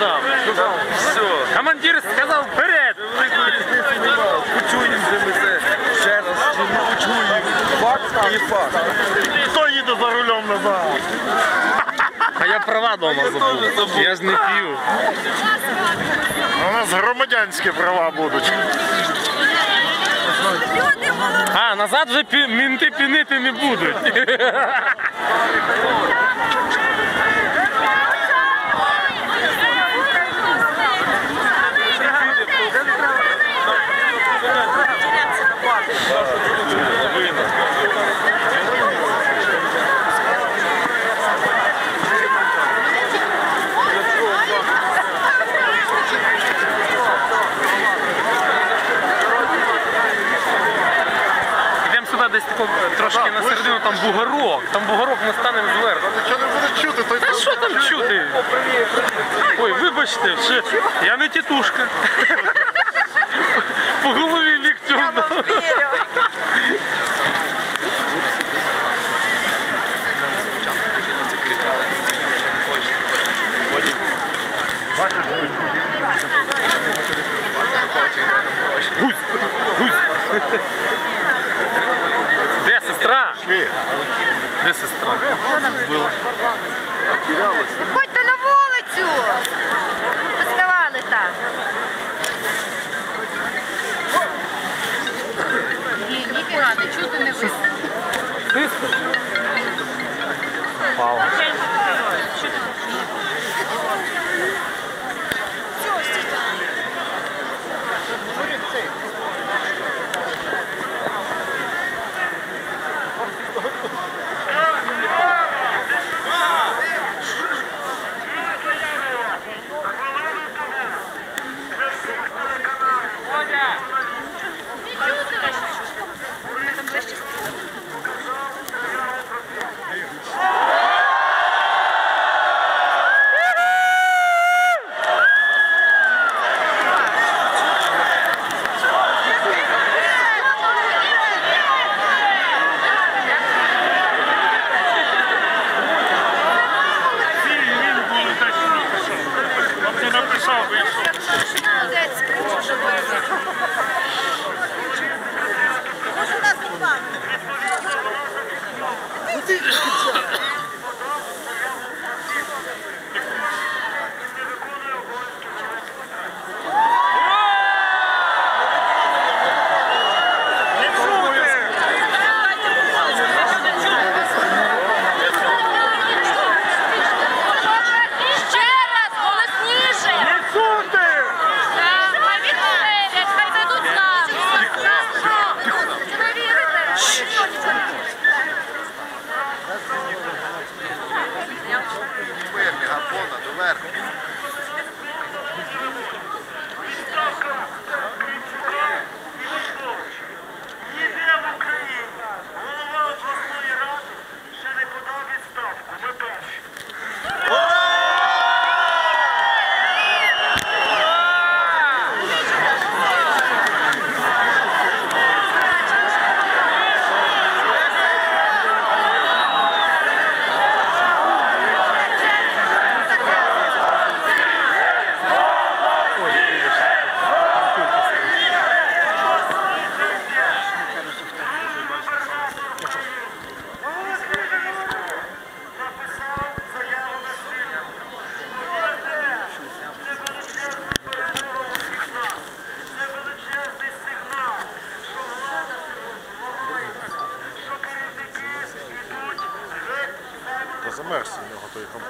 сказав. Все. Командир сказав вперед! Почуємо це ще раз. І факт. Хто їде за рулем назад? А я права дома забув. Я ж не п'ю. У нас громадянські права будуть. А, назад вже мінти пінити не будуть. Бугорок. Там бугорок ми станемо зверху. Нічого не буде чути, той Та що там чути? Ой, вибачте, ще я не тітушка. По голові ліктем. вам Де у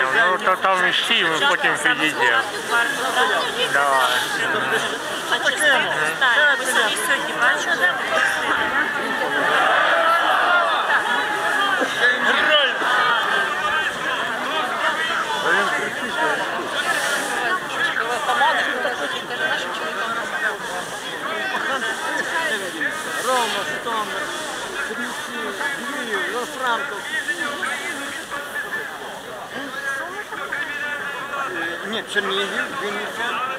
Понял, ну то там вести, мы будем підійдемо. Давай. Рома, Житомир, Крівці, Львів, Лос-Франков. Czy mnie nie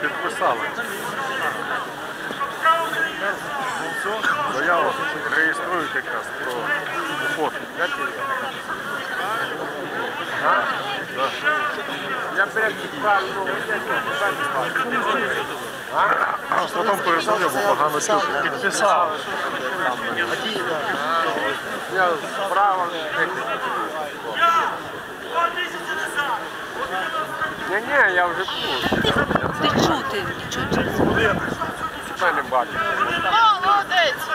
Підписали. Заяву реєструють якраз про фото. Я прям Нас потом пересадив, бо погано чув. Підписав. Я справа. Ні-ні, я вже чув. Ти чути, ти чути. Мене бачиш. Молодець!